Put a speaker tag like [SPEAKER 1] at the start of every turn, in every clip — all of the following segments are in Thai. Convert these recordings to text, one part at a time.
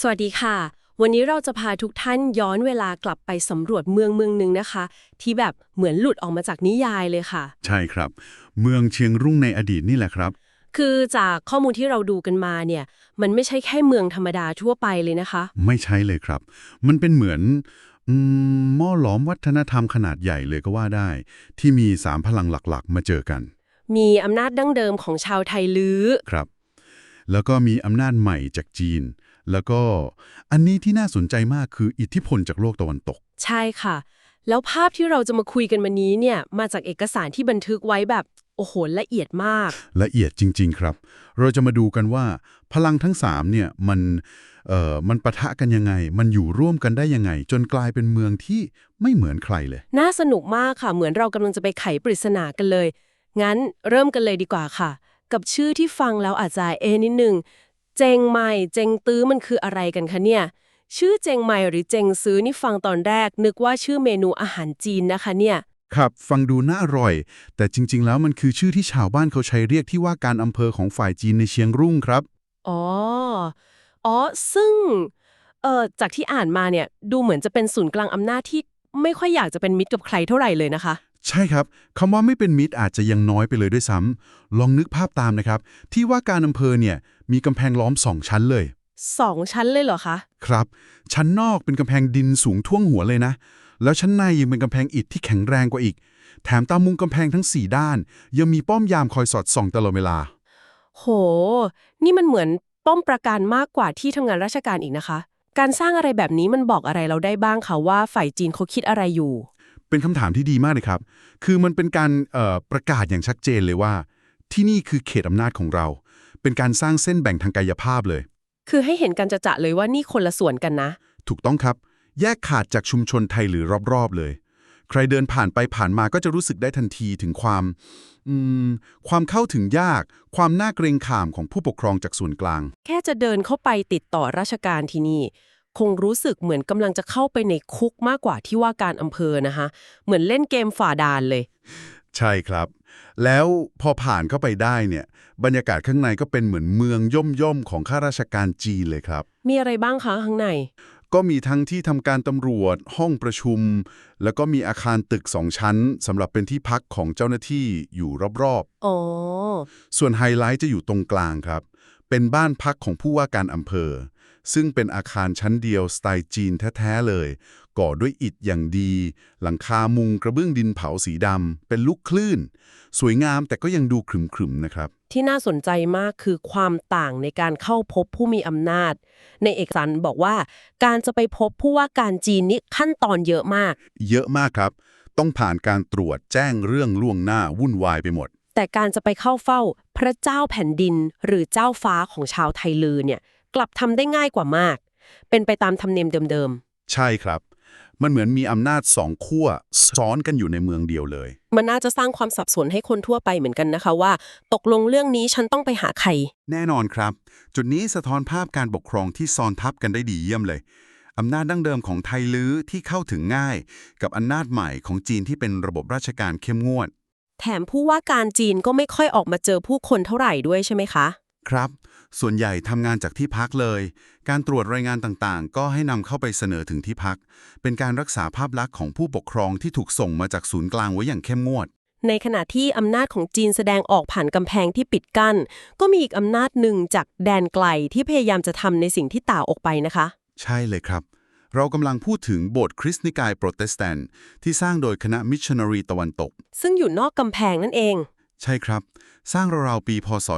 [SPEAKER 1] สวัสดีค่ะ วันนี้เราจะพาทุกท่านย้อนเวลากลับไปสำรวจเมืองเมืองหนึ่งนะคะ ที่แบบเหมือนหลุดออกมาจากนิยายเลยค่ะ
[SPEAKER 2] ใช่ครับ เมืองเชียงรุ่งในอดีตนี่แหละครับ
[SPEAKER 1] คือจากข้อมูลที่เราดูกันมาเนี่ย มันไม่ใช่แค่เมืองธรรมดาทั่วไปเลยนะคะ
[SPEAKER 2] ไม่ใช่เลยครับ มันเป็นเหมือนอืมหม้อหลอมวัฒนธรรมขนาดใหญ่เลยก็ว่าได้ ที่มีสามพลังหลักๆ มาเจอกัน
[SPEAKER 1] มีอำนาจดั้งเดิมของชาวไทยลื้อ
[SPEAKER 2] ครับ แล้วก็มีอำนาจใหม่จากจีน แล้วก็อันนี้ที่น่าสนใจมากคืออิทธิพลจากโลกตะวันตก
[SPEAKER 1] ใช่ค่ะ แล้วภาพที่เราจะมาคุยกันวันนี้เนี่ยมาจากเอกสารที่บันทึกไว้แบบโอ้โหละเอียดมาก
[SPEAKER 2] ละเอียดจริง ๆ ครับ เราจะมาดูกันว่าพลังทั้งสามเนี่ยมันเอ่อมันปะทะกันยังไง มันอยู่ร่วมกันได้ยังไง จนกลายเป็นเมืองที่ไม่เหมือนใครเลย
[SPEAKER 1] น่าสนุกมากค่ะ เหมือนเรากำลังจะไปไขปริศนากันเลย งั้นเริ่มกันเลยดีกว่าค่ะ กับชื่อที่ฟังแล้วอาจจะเอะนิดนึง เจงใหม่เจงตื้อมันคืออะไรกันคะเนี่ย ชื่อเจงใหม่หรือเจงซื้อนี่ฟังตอนแรก นึกว่าชื่อเมนูอาหารจีนนะคะเนี่ย
[SPEAKER 2] ครับ ฟังดูน่าอร่อย แต่จริง ๆ แล้วมันคือชื่อที่ชาวบ้านเขาใช้เรียกที่ว่าการอำเภอของฝ่ายจีนในเชียงรุ่งครับ
[SPEAKER 1] อ๋อ อ๋อ ซึ่ง เอ่อ จากที่อ่านมาเนี่ย ดูเหมือนจะเป็นศูนย์กลางอำนาจที่ไม่ค่อยอยากจะเป็นมิตรกับใครเท่าไหร่เลยนะคะ
[SPEAKER 2] ใช่ครับคำว่าไม่เป็นมิตรอาจจะยังน้อยไปเลยด้วยซ้ำลองนึกภาพตามนะครับ ที่ว่าการอำเภอเนี่ยมีกำแพงล้อมสองชั้นเลย
[SPEAKER 1] สองชั้นเลยเหรอคะ
[SPEAKER 2] ครับ ชั้นนอกเป็นกำแพงดินสูงท่วงหัวเลยนะ แล้วชั้นในยังเป็นกำแพงอิฐที่แข็งแรงกว่าอีก แถมตามมุมกำแพงทั้ง4ด้าน ยังมีป้อมยามคอยสอดส่องตลอดเวลา
[SPEAKER 1] โห นี่มันเหมือนป้อมประการมากกว่าที่ทำงานราชการอีกนะคะ การสร้างอะไรแบบนี้มันบอกอะไรเราได้บ้างคะว่าฝ่ายจีนเขาคิดอะไรอยู่
[SPEAKER 2] เป็นคำถามที่ดีมากเลยครับ คือมันเป็นการเอ่อประกาศอย่างชัดเจนเลยว่า ที่นี่คือเขตอำนาจของเรา เป็นการสร้างเส้นแบ่งทางกายภาพเลย
[SPEAKER 1] คือให้เห็นกันจะจะๆเลยว่านี่คนละส่วนกันนะ
[SPEAKER 2] ถูกต้องครับ แยกขาดจากชุมชนไทยหรือรอบๆเลย ใครเดินผ่านไปผ่านมาก็จะรู้สึกได้ทันทีถึงความอืมความเข้าถึงยาก ความน่าเกรงขามของผู้ปกครองจากส่วนกลาง
[SPEAKER 1] แค่จะเดินเข้าไปติดต่อราชการที่นี่ คงรู้สึกเหมือนกำลังจะเข้าไปในคุกมากกว่าที่ว่าการอำเภอนะคะ เหมือนเล่นเกมฝ่าดานเลย
[SPEAKER 2] ใช่ครับ แล้วพอผ่านเข้าไปได้เนี่ย บรรยากาศข้างในก็เป็นเหมือนเมืองย่อมย่อมๆของข้าราชการจีนเลยครับ
[SPEAKER 1] มีอะไรบ้างคะข้างใน
[SPEAKER 2] ก็มีทั้งที่ทำการตำรวจ ห้องประชุม แล้วก็มีอาคารตึกสองชั้นสำหรับเป็นที่พักของเจ้าหน้าที่อยู่รอบ
[SPEAKER 1] อ๋อ
[SPEAKER 2] ๆส่วนไฮไลท์จะอยู่ตรงกลางครับ เป็นบ้านพักของผู้ว่าการอำเภอ ซึ่งเป็นอาคารชั้นเดียวสไตล์จีนแท้ๆเลย ก่อด้วยอิฐอย่างดี หลังคามุงกระเบื้องดินเผาสีดำ เป็นลูกคลื่น สวยงามแต่ก็ยังดูขรึมๆนะครับ
[SPEAKER 1] ที่น่าสนใจมากคือความต่างในการเข้าพบผู้มีอำนาจ ในเอกสารบอกว่า การจะไปพบผู้ว่าการจีนนี่ขั้นตอนเยอะมาก
[SPEAKER 2] เยอะมากครับ ต้องผ่านการตรวจแจ้งเรื่องล่วงหน้าวุ่นวายไปหมด
[SPEAKER 1] แต่การจะไปเข้าเฝ้าพระเจ้าแผ่นดินหรือเจ้าฟ้าของชาวไทยลือเนี่ย กลับทำได้ง่ายกว่ามาก เป็นไปตามธรรมเนียมเดิม
[SPEAKER 2] ใช่ครับ มันเหมือนมีอำนาจสองขั้วซ้อนกันอยู่ในเมืองเดียวเลย
[SPEAKER 1] ๆมันน่าจะสร้างความสับสนให้คนทั่วไปเหมือนกันนะคะว่า ตกลงเรื่องนี้ฉันต้องไปหาใคร
[SPEAKER 2] แน่นอนครับ จุดนี้สะท้อนภาพการปกครองที่ซ้อนทับกันได้ดีเยี่ยมเลยอำนาจดั้งเดิมของไทยลื้อที่เข้าถึงง่าย กับอำนาจใหม่ของจีนที่เป็นระบบราชการเข้มงวด
[SPEAKER 1] แถมผู้ว่าการจีนก็ไม่ค่อยออกมาเจอผู้คนเท่าไหร่ด้วยใช่ไหมคะ
[SPEAKER 2] ครับ ส่วนใหญ่ทำงานจากที่พักเลย การตรวจรายงานต่างๆ ก็ให้นำเข้าไปเสนอถึงที่พัก เป็นการรักษาภาพลักษณ์ของผู้ปกครองที่ถูกส่งมาจากศูนย์กลางไว้อย่างเข้มงวด
[SPEAKER 1] ในขณะที่อำนาจของจีนแสดงออกผ่านกำแพงที่ปิดกั้น ก็มีอีกอำนาจหนึ่งจากแดนไกลที่พยายามจะทำในสิ่งที่ต่างออกไปนะคะ
[SPEAKER 2] ใช่เลยครับ เรากำลังพูดถึงโบสถ์คริสต์นิกายโปรเตสแตนต์ที่สร้างโดยคณะมิชชันนารีตะวันตก
[SPEAKER 1] ซึ่งอยู่นอกกำแพงนั่นเอง
[SPEAKER 2] ใช่ครับ สร้างราวๆปีพศ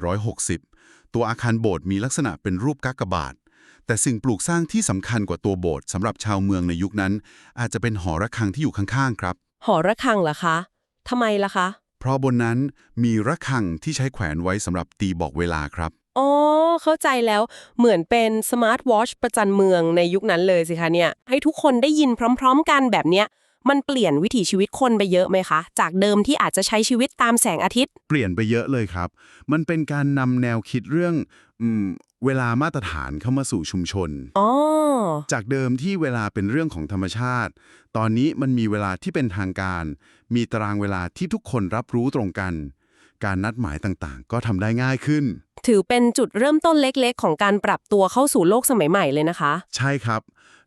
[SPEAKER 2] 2460 ตัวอาคารโบสถ์มีลักษณะเป็นรูปกากบาท แต่สิ่งปลูกสร้างที่สำคัญกว่าตัวโบสถ์สำหรับชาวเมืองในยุคนั้น อาจจะเป็นหอระฆังที่อยู่ข้างๆครับ
[SPEAKER 1] หอระฆังเหรอคะทำไมล่ะคะ
[SPEAKER 2] เพราะบนนั้นมีระฆังที่ใช้แขวนไว้สำหรับตีบอกเวลาครับ
[SPEAKER 1] อ๋อ เข้าใจแล้วเหมือนเป็นสมาร์ทวอชประจันเมืองในยุคนั้นเลยสิคะเนี่ย ให้ทุกคนได้ยินพร้อม ๆ กันแบบเนี้ย มันเปลี่ยนวิถีชีวิตคนไปเยอะไหมคะ จากเดิมที่อาจจะใช้ชีวิตตามแสงอาทิตย์
[SPEAKER 2] เปลี่ยนไปเยอะเลยครับ มันเป็นการนำแนวคิดเรื่องอืมเวลามาตรฐานเข้ามาสู่ชุมชน
[SPEAKER 1] อ๋อ
[SPEAKER 2] จากเดิมที่เวลาเป็นเรื่องของธรรมชาติ ตอนนี้มันมีเวลาที่เป็นทางการ มีตารางเวลาที่ทุกคนรับรู้ตรงกัน การนัดหมายต่างๆ ก็ทำได้ง่ายขึ้น
[SPEAKER 1] ถือเป็นจุดเริ่มต้นเล็กๆ ของการปรับตัวเข้าสู่โลกสมัยใหม่เลยนะคะ
[SPEAKER 2] ใช่ครับ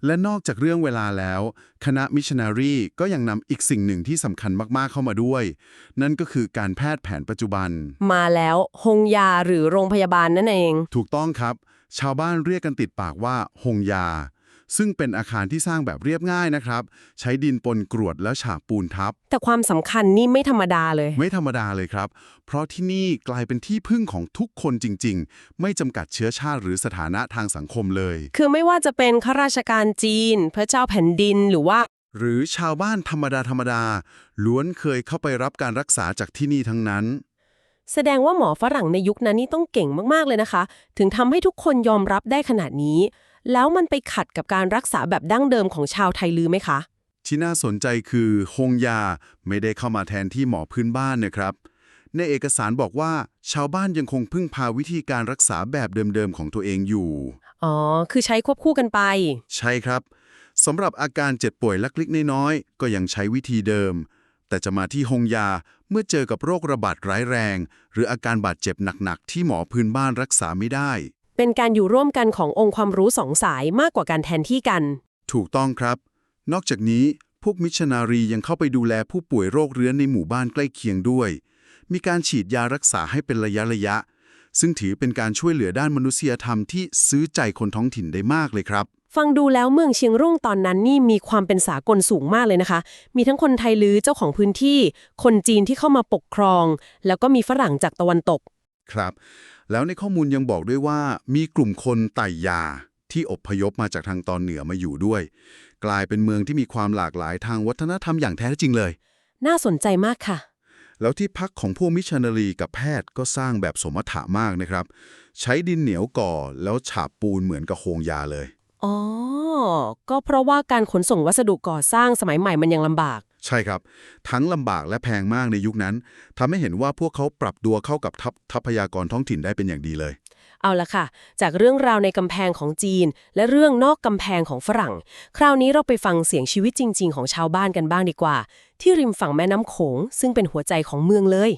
[SPEAKER 2] และนอกจากเรื่องเวลาแล้ว คณะมิชชันนารีก็ยังนำอีกสิ่งหนึ่งที่สำคัญมากๆเข้ามาด้วย นั่นก็คือการแพทย์แผนปัจจุบัน
[SPEAKER 1] มาแล้วฮงยาหรือโรงพยาบาลนั่นเอง
[SPEAKER 2] ถูกต้องครับ ชาวบ้านเรียกกันติดปากว่าหงยา ซึ่งเป็นอาคารที่สร้างแบบเรียบง่ายนะครับ ใช้ดินปนกรวดแล้วฉาบปูนทับ
[SPEAKER 1] แต่ความสำคัญนี่ไม่ธรรมดาเลย
[SPEAKER 2] ไม่ธรรมดาเลยครับ เพราะที่นี่กลายเป็นที่พึ่งของทุกคนจริง ๆ ไม่จำกัดเชื้อชาติหรือสถานะทางสังคมเลย
[SPEAKER 1] คือไม่ว่าจะเป็นข้าราชการจีน พระเจ้าแผ่นดินหรือว่า
[SPEAKER 2] หรือชาวบ้านธรรมดาธรรมดาล้วนเคยเข้าไปรับการรักษาจากที่นี่ทั้งนั้น
[SPEAKER 1] แสดงว่าหมอฝรั่งในยุคนั้นนี่ต้องเก่งมาก ๆ เลยนะคะ ถึงทำให้ทุกคนยอมรับได้ขนาดนี้ แล้วมันไปขัดกับการรักษาแบบดั้งเดิมของชาวไทยลือไหมคะ
[SPEAKER 2] ที่น่าสนใจคือฮงยาไม่ได้เข้ามาแทนที่หมอพื้นบ้านนะครับ ในเอกสารบอกว่าชาวบ้านยังคงพึ่งพาวิธีการรักษาแบบเดิมๆของตัวเองอยู่
[SPEAKER 1] อ๋อ คือใช้ควบคู่กันไป
[SPEAKER 2] ใช่ครับสำหรับอาการเจ็บป่วยเล็กๆน้อยๆก็ยังใช้วิธีเดิม แต่จะมาที่ฮงยาเมื่อเจอกับโรคระบาดร้ายแรง หรืออาการบาดเจ็บหนักๆที่หมอพื้นบ้านรักษาไม่ได้
[SPEAKER 1] เป็นการอยู่ร่วมกันขององค์ความรู้สองสายมากกว่าการแทนที่กัน
[SPEAKER 2] ถูกต้องครับ นอกจากนี้พวกมิชชันนารียังเข้าไปดูแลผู้ป่วยโรคเรื้อนในหมู่บ้านใกล้เคียงด้วย มีการฉีดยารักษาให้เป็นระยะระยะ ซึ่งถือเป็นการช่วยเหลือด้านมนุษยธรรมที่ซื้อใจคนท้องถิ่นได้มากเลยครับ
[SPEAKER 1] ฟังดูแล้วเมืองเชียงรุ่งตอนนั้นนี่มีความเป็นสากลสูงมากเลยนะคะ มีทั้งคนไทยลือเจ้าของพื้นที่ คนจีนที่เข้ามาปกครอง แล้วก็มีฝรั่งจากตะวันตก
[SPEAKER 2] ครับ แล้วในข้อมูลยังบอกด้วยว่า มีกลุ่มคนไต่ยาที่อพยพมาจากทางตอนเหนือมาอยู่ด้วย กลายเป็นเมืองที่มีความหลากหลายทางวัฒนธรรมอย่างแท้จริงเลย
[SPEAKER 1] น่าสนใจมากค่ะ
[SPEAKER 2] แล้วที่พักของพวกมิชชันนารีกับแพทย์ก็สร้างแบบสมถะมากนะครับ ใช้ดินเหนียวก่อแล้วฉาบปูนเหมือนกับโครงยาเลย
[SPEAKER 1] อ๋อ ก็เพราะว่าการขนส่งวัสดุก่อสร้างสมัยใหม่มันยังลำบาก
[SPEAKER 2] ใช่ครับ ทั้งลำบากและแพงมากในยุคนั้นทำให้เห็นว่าพวกเขาปรับตัวเข้ากับทัพทรัพยากรท้องถิ่นได้เป็นอย่างดีเลย
[SPEAKER 1] เอาละค่ะ จากเรื่องราวในกำแพงของจีน และเรื่องนอกกำแพงของฝรั่ง คราวนี้เราไปฟังเสียงชีวิตจริง ๆ ของชาวบ้านกันบ้างดีกว่า ที่ริมฝั่งแม่น้ำโขง ซึ่งเป็นหัวใจของเมืองเลย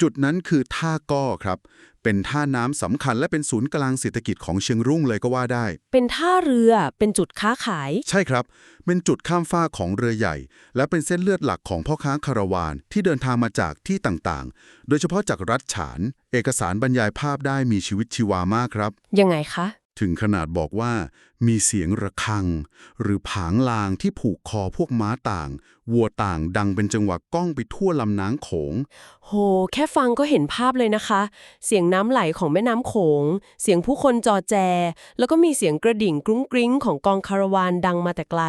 [SPEAKER 2] จุดนั้นคือท่าก้อครับ เป็นท่าน้ำสำคัญและเป็นศูนย์กลางเศรษฐกิจของเชียงรุ่งเลยก็ว่าได้
[SPEAKER 1] เป็นท่าเรือ เป็นจุดค้าขาย
[SPEAKER 2] ใช่ครับ เป็นจุดข้ามฟากของเรือใหญ่ และเป็นเส้นเลือดหลักของพ่อค้าคาราวานที่เดินทางมาจากที่ต่างๆ โดยเฉพาะจากรัฐฉาน เอกสารบรรยายภาพได้มีชีวิตชีวามากครับ
[SPEAKER 1] ยังไงคะ
[SPEAKER 2] ถึงขนาดบอกว่ามีเสียงระฆัง หรือผางลางที่ผูกคอพวกม้าต่าง วัวต่างดังเป็นจังหวะก้องไปทั่วลำน้ำโขง
[SPEAKER 1] โห แค่ฟังก็เห็นภาพเลยนะคะ เสียงน้ำไหลของแม่น้ำโขง เสียงผู้คนจอแจ แล้วก็มีเสียงกระดิ่งกรุ้งกริ้งของกองคาราวานดังมาแต่ไกล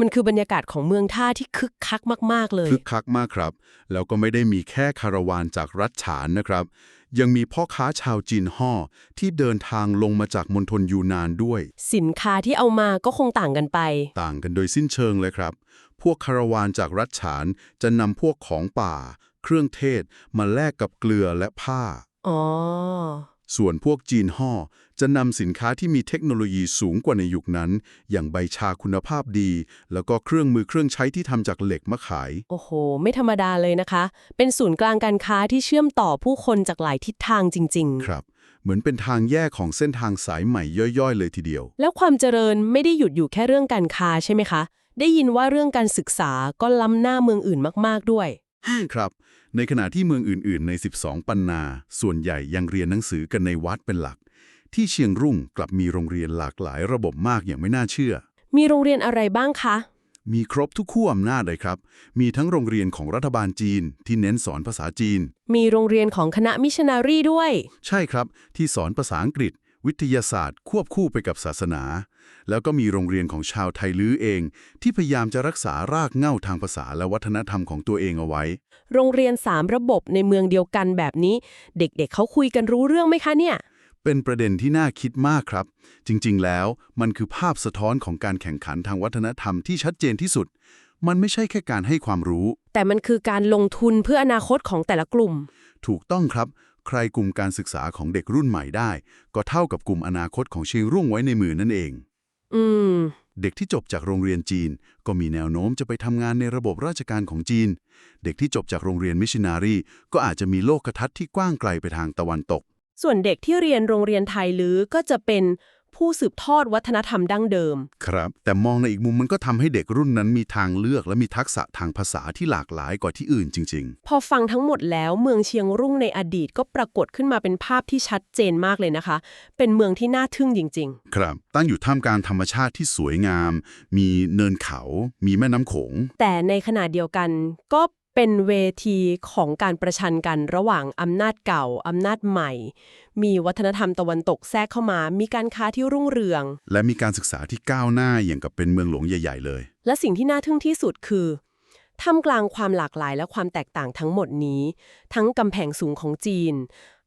[SPEAKER 1] มันคือบรรยากาศของเมืองท่าที่คึกคักมาก ๆ เลย
[SPEAKER 2] คึกคักมากครับ แล้วก็ไม่ได้มีแค่คาราวานจากรัฐฉานนะครับ ยังมีพ่อค้าชาวจีนห่อที่เดินทางลงมาจากมณฑลยูนานด้วย
[SPEAKER 1] สินค้าที่เอามาก็คงต่างกันไป
[SPEAKER 2] ต่างกันโดยสิ้นเชิงเลยครับ พวกคาราวานจากรัฐฉานจะนำพวกของป่า เครื่องเทศมาแลกกับเกลือและผ้า
[SPEAKER 1] อ๋อ
[SPEAKER 2] ส่วนพวกจีนห่อจะนำสินค้าที่มีเทคโนโลยีสูงกว่าในยุคนั้น อย่างใบชาคุณภาพดี แล้วก็เครื่องมือเครื่องใช้ที่ทำจากเหล็กมาขาย
[SPEAKER 1] โอ้โห ไม่ธรรมดาเลยนะคะ เป็นศูนย์กลางการค้าที่เชื่อมต่อผู้คนจากหลายทิศทางจริง
[SPEAKER 2] ครับ เหมือนเป็นทางแยกของเส้นทางสายใหม่ย่อยๆ เลยทีเดียว
[SPEAKER 1] ๆแล้วความเจริญไม่ได้หยุดอยู่แค่เรื่องการค้าใช่ไหมคะ ได้ยินว่าเรื่องการศึกษาก็ล้ำหน้าเมืองอื่นมาก ๆด้วย
[SPEAKER 2] ครับ ในขณะที่เมืองอื่นๆ ใน 12 ปันนา ส่วนใหญ่ยังเรียนหนังสือกันในวัดเป็นหลัก ที่เชียงรุ่งกลับมีโรงเรียนหลากหลายระบบมากอย่างไม่น่าเชื่อ
[SPEAKER 1] มีโรงเรียนอะไรบ้างคะ
[SPEAKER 2] มีครบทุกขั้วอำนาจเลยครับ มีทั้งโรงเรียนของรัฐบาลจีนที่เน้นสอนภาษาจีน
[SPEAKER 1] มีโรงเรียนของคณะมิชชันนารีด้วย
[SPEAKER 2] ใช่ครับ ที่สอนภาษาอังกฤษ วิทยาศาสตร์ ควบคู่ไปกับศาสนา แล้วก็มีโรงเรียนของชาวไทยลื้อเอง ที่พยายามจะรักษารากเหง้าทางภาษาและวัฒนธรรมของตัวเองเอาไว้
[SPEAKER 1] โรงเรียนสามระบบในเมืองเดียวกันแบบนี้ เด็กๆเเขาคุยกันรู้เรื่องไหมคะเนี่ย
[SPEAKER 2] เป็นประเด็นที่น่าคิดมากครับ จริงๆ แล้วมันคือภาพสะท้อนของการแข่งขันทางวัฒนธรรมที่ชัดเจนที่สุด มันไม่ใช่แค่การให้ความรู้
[SPEAKER 1] แต่มันคือการลงทุนเพื่ออนาคตของแต่ละกลุ่ม
[SPEAKER 2] ถูกต้องครับ ใครกลุ่มการศึกษาของเด็กรุ่นใหม่ได้ ก็เท่ากับกลุ่มอนาคตของเชียงรุ่งไว้ในมือนั่นเอง
[SPEAKER 1] อืม
[SPEAKER 2] เด็กที่จบจากโรงเรียนจีน ก็มีแนวโน้มจะไปทำงานในระบบราชการของจีน เด็กที่จบจากโรงเรียนมิชชันนารีก็อาจจะมีโลกทัศน์ที่กว้างไกลไปทางตะวันตก
[SPEAKER 1] ส่วนเด็กที่เรียนโรงเรียนไทยหรือก็จะเป็น ผู้สืบทอดวัฒนธรรมดั้งเดิม
[SPEAKER 2] ครับ แต่มองในอีกมุมมันก็ทำให้เด็กรุ่นนั้นมีทางเลือกและมีทักษะทางภาษาที่หลากหลายกว่าที่อื่นจริง
[SPEAKER 1] พอฟังทั้งหมดแล้วเมืองเชียงรุ่งในอดีตก็ปรากฏขึ้นมาเป็นภาพที่ชัดเจนมากเลยนะคะ เป็นเมืองที่น่าทึ่งจริง
[SPEAKER 2] ๆครับ ตั้งอยู่ท่ามกลางธรรมชาติที่สวยงาม มีเนินเขา มีแม่น้ำโขง
[SPEAKER 1] ๆแต่ในขณะเดียวกันก็ เป็นเวทีของการประชันกันระหว่างอำนาจเก่าอำนาจใหม่ มีวัฒนธรรมตะวันตกแทรกเข้ามา มีการค้าที่รุ่งเรือง
[SPEAKER 2] และมีการศึกษาที่ก้าวหน้าอย่างกับเป็นเมืองหลวงใหญ่ ๆ เลย
[SPEAKER 1] และสิ่งที่น่าทึ่งที่สุดคือท่ามกลางความหลากหลายและความแตกต่างทั้งหมดนี้ ทั้งกำแพงสูงของจีน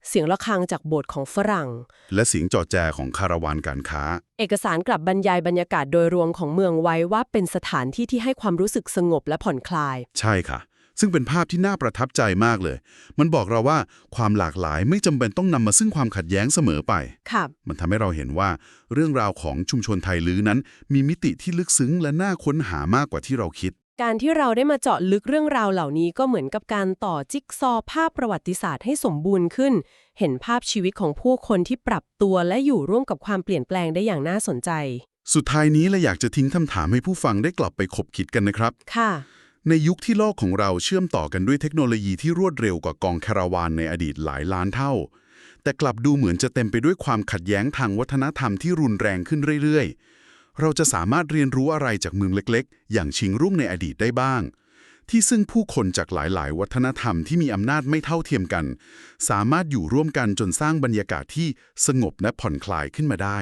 [SPEAKER 1] เสียงะระฆังจากโบสถ์ของฝรั่ง
[SPEAKER 2] และเสียงจอแจของคาราวานการค้า
[SPEAKER 1] เอกสารกลับบรรยายบรรยากาศโดยรวมของเมืองไว้ว่าเป็นสถานที่ที่ให้ความรู้สึกสงบและผ่อนคลาย
[SPEAKER 2] ใช่ค่ะ ซึ่งเป็นภาพที่น่าประทับใจมากเลย มันบอกเราว่าความหลากหลายไม่จำเป็นต้องนำมาซึ่งความขัดแย้งเสมอไป
[SPEAKER 1] ค่ะ
[SPEAKER 2] มันทำให้เราเห็นว่าเรื่องราวของชุมชนไทยลื้อนั้น มีมิติที่ลึกซึ้งและน่าค้นหามากกว่าที่เราคิด
[SPEAKER 1] การที่เราได้มาเจาะลึกเรื่องราวเหล่านี้ก็เหมือนกับการต่อจิ๊กซอว์ภาพประวัติศาสตร์ให้สมบูรณ์ขึ้น เห็นภาพชีวิตของผู้คนที่ปรับตัวและอยู่ร่วมกับความเปลี่ยนแปลงได้อย่างน่าสนใจ
[SPEAKER 2] สุดท้ายนี้เราอยากจะทิ้งคำถามให้ผู้ฟังได้กลับไปคบคิดกันนะครับ
[SPEAKER 1] ค่ะ
[SPEAKER 2] ในยุคที่โลกของเราเชื่อมต่อกันด้วยเทคโนโลยีที่รวดเร็วกว่ากองคาราวานในอดีตหลายล้านเท่า แต่กลับดูเหมือนจะเต็มไปด้วยความขัดแย้งทางวัฒนธรรมที่รุนแรงขึ้นเรื่อยๆ เราจะสามารถเรียนรู้อะไรจากเมืองเล็กๆ อย่างชิงรุ่งในอดีตได้บ้าง ที่ซึ่งผู้คนจากหลายๆ วัฒนธรรมที่มีอำนาจไม่เท่าเทียมกัน สามารถอยู่ร่วมกันจนสร้างบรรยากาศที่สงบและผ่อนคลายขึ้นมาได้